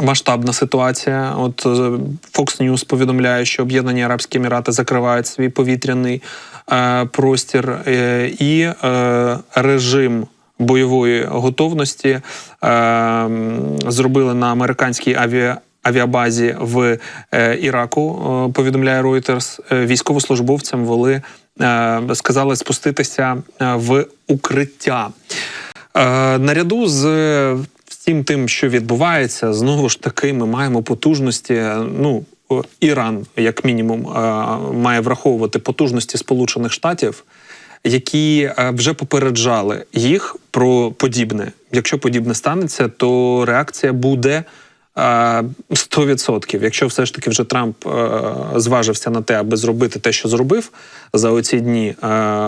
масштабна ситуація. От е, Fox News повідомляє, що Об'єднані Арабські Емірати закривають свій повітряний е, простір е, і е, режим. Бойової готовності е, зробили на американській авіа, авіабазі в е, Іраку. е, повідомляє Reuters. Е, військовослужбовцям вели е, сказали спуститися е, в укриття. Е, наряду з всім тим, що відбувається, знову ж таки, ми маємо потужності. е, Ну, Іран, як мінімум, е, має враховувати потужності Сполучених Штатів, які е, вже попереджали їх про подібне. Якщо подібне станеться, то реакція буде. Е, 100%. Якщо все ж таки вже Трамп е, зважився на те, аби зробити те, що зробив за оці дні, е,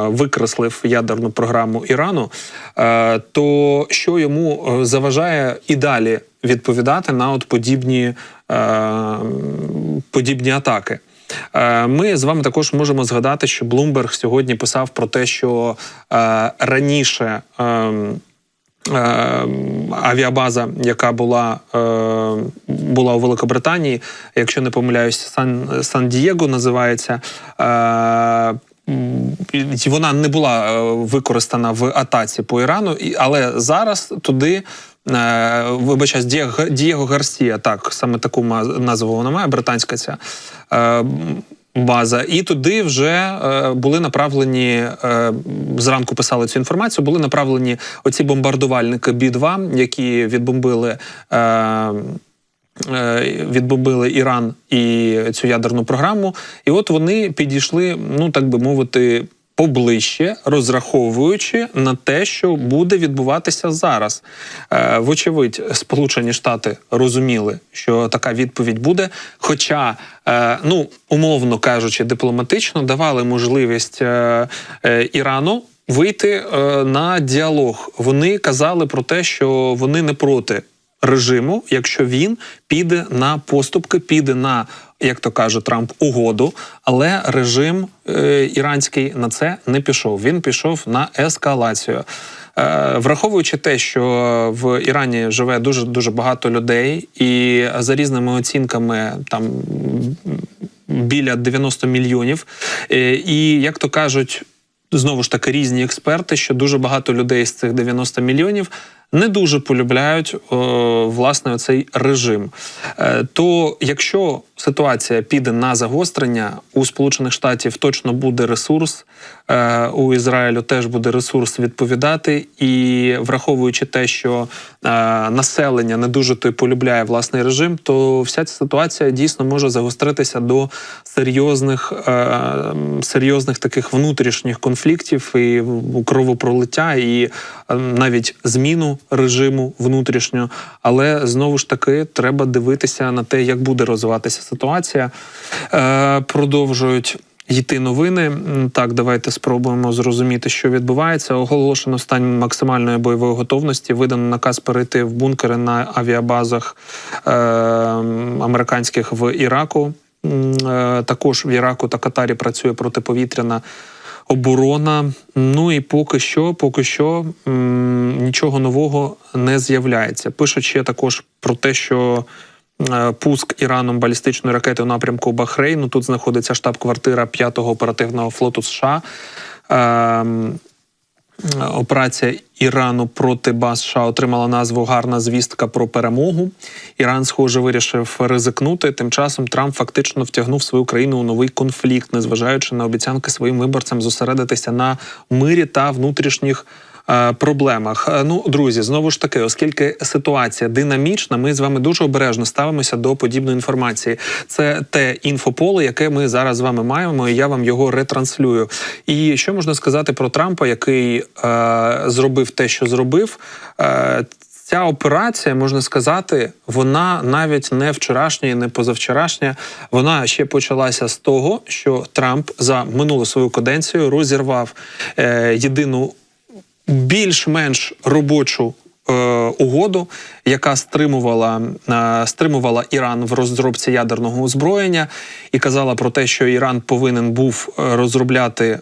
викреслив ядерну програму Ірану, е, то що йому заважає і далі відповідати на от подібні, подібні атаки? Ми з вами також можемо згадати, що Блумберг сьогодні писав про те, що раніше. Ем, авіабаза, яка була, е, була у Великобританії, якщо не помиляюсь, Сан, Сан-Дієго називається. Е, вона не була е, використана в атаці по Ірану, але зараз туди. Вибачаюсь, Дієго, Дієго Гарсія, так саме таку назву вона має, британська ця е, база. І туди вже е, були направлені е, зранку писали цю інформацію. Були направлені оці бомбардувальники Бі-2, які відбомбили. Е, Відбомбили Іран і цю ядерну програму, і от вони підійшли, ну так би мовити, поближче, розраховуючи на те, що буде відбуватися зараз. Е, Вочевидь, Сполучені Штати розуміли, що така відповідь буде. Хоча, е, ну умовно кажучи, дипломатично давали можливість е, Ірану. Вийти е, на діалог. Вони казали про те, що вони не проти режиму, якщо він піде на поступки, піде на, як то каже Трамп, угоду. Але режим е, іранський на це не пішов. Він пішов на ескалацію. Е, Враховуючи те, що в Ірані живе дуже дуже багато людей, і за різними оцінками там біля 90 мільйонів. Е, І як то кажуть, знову ж таки різні експерти, що дуже багато людей з цих 90 мільйонів не дуже полюбляють о, власне цей режим. Е, то якщо ситуація піде на загострення, у Сполучених Штатів точно буде ресурс, е, у Ізраїлю теж буде ресурс відповідати, і враховуючи те, що е, населення не дуже то полюбляє власний режим, то вся ця ситуація дійсно може загостритися до серйозних, е, серйозних таких внутрішніх конфліктів і кровопролиття, і навіть зміну режиму внутрішнього. Але знову ж таки треба дивитися на те, як буде розвиватися ситуація. Е, продовжують. Йти новини. Так, давайте спробуємо зрозуміти, що відбувається. Оголошено стан максимальної бойової готовності. Видано наказ перейти в бункери на авіабазах е, американських в Іраку. Е, також в Іраку та Катарі працює протиповітряна оборона. Ну і поки що, поки що м, нічого нового не з'являється. Пишуть ще також про те, що. Е, Пуск Іраном балістичної ракети у напрямку Бахрейну. Тут знаходиться штаб-квартира 5-го оперативного флоту США. Ем, Операція Ірану проти баз США отримала назву Гарна звістка про перемогу. Іран, схоже, вирішив ризикнути. Тим часом Трамп фактично втягнув свою країну у новий конфлікт, незважаючи на обіцянки своїм виборцям зосередитися на мирі та внутрішніх. Е, Проблемах Е, ну друзі, знову ж таки, оскільки ситуація динамічна, ми з вами дуже обережно ставимося до подібної інформації. Це те інфополе, яке ми зараз з вами маємо, і я вам його ретранслюю. І що можна сказати про Трампа, який е, зробив те, що зробив? Е, Ця операція, можна сказати, вона навіть не вчорашня і не позавчорашня. Вона ще почалася з того, що Трамп за минулу свою каденцію розірвав е, єдину більш-менш робочу е, угоду, яка стримувала, е, стримувала Іран в розробці ядерного озброєння, і казала про те, що Іран повинен був е, розробляти е,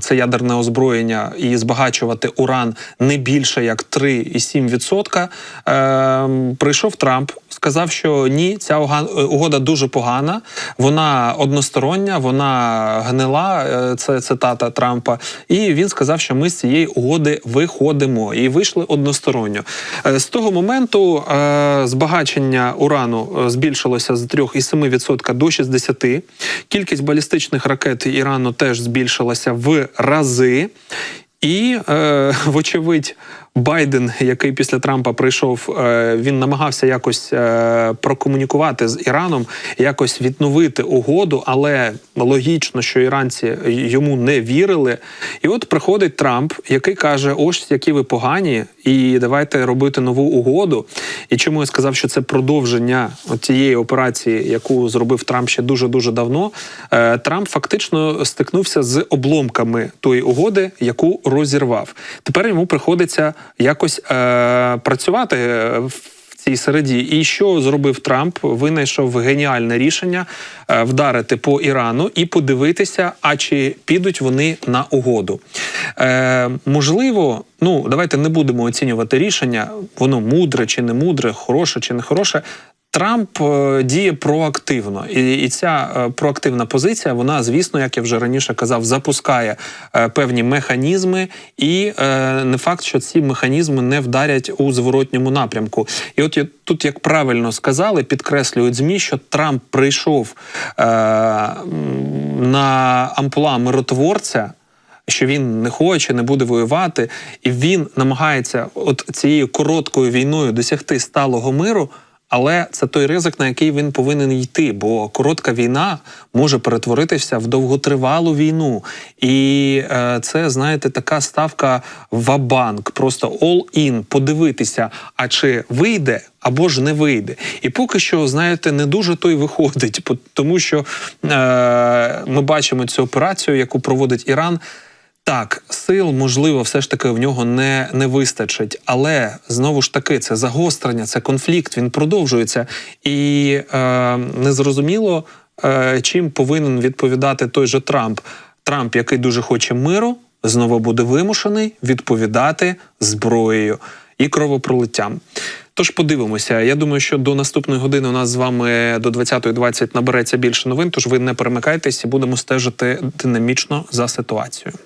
це ядерне озброєння і збагачувати уран не більше як 3,7%. Е, прийшов Трамп, сказав. що ні, ця угода дуже погана, вона одностороння, вона гнила. е, Це цитата Трампа. І він сказав, що ми з цієї угоди виходимо і вийшли односторонньо. Е, З того моменту е, збагачення урану збільшилося з 3,7% до 60%. Кількість балістичних ракет Ірану теж збільшилася в рази. І, е, вочевидь, Байден, який після Трампа прийшов, е, він намагався якось е, прокомунікувати з Іраном, якось відновити угоду, але логічно, що іранці йому не вірили. І от приходить Трамп, який каже: ось які ви погані, і давайте робити нову угоду. І чому я сказав, що це продовження тієї операції, яку зробив Трамп ще дуже дуже давно. Е, Трамп фактично стикнувся з обломками тої угоди, яку розірвав. Тепер йому приходиться якось е, працювати в цій середі. І що зробив Трамп? Винайшов геніальне рішення е, вдарити по Ірану і подивитися, а чи підуть вони на угоду. Е, можливо, ну давайте не будемо оцінювати рішення, воно мудре чи не мудре, хороше чи не хороше. Трамп е, діє проактивно, і, і ця е, проактивна позиція, вона, звісно, як я вже раніше казав, запускає е, певні механізми, і не факт, що ці механізми не вдарять у зворотньому напрямку. І от тут, як правильно сказали, підкреслюють змі, що Трамп прийшов на амплуа миротворця що він не хоче, не буде воювати, і він намагається от цією короткою війною досягти сталого миру. Але це той ризик, на який він повинен йти, бо коротка війна може перетворитися в довготривалу війну. І е, це, знаєте, така ставка вабанк, просто all-in, подивитися, а чи вийде або ж не вийде. І поки що, знаєте, не дуже той виходить, тому що е, ми бачимо цю операцію, яку проводить Іран. Так, сил, можливо, все ж таки в нього не, не вистачить, але знову ж таки це загострення, це конфлікт, він продовжується. І е, незрозуміло, е, чим повинен відповідати той же Трамп. Трамп, який дуже хоче миру, знову буде вимушений відповідати зброєю і кровопролиттям. Тож подивимося. Я думаю, що до наступної години у нас з вами до 20.20 набереться більше новин. Тож ви не перемикайтесь і будемо стежити динамічно за ситуацією.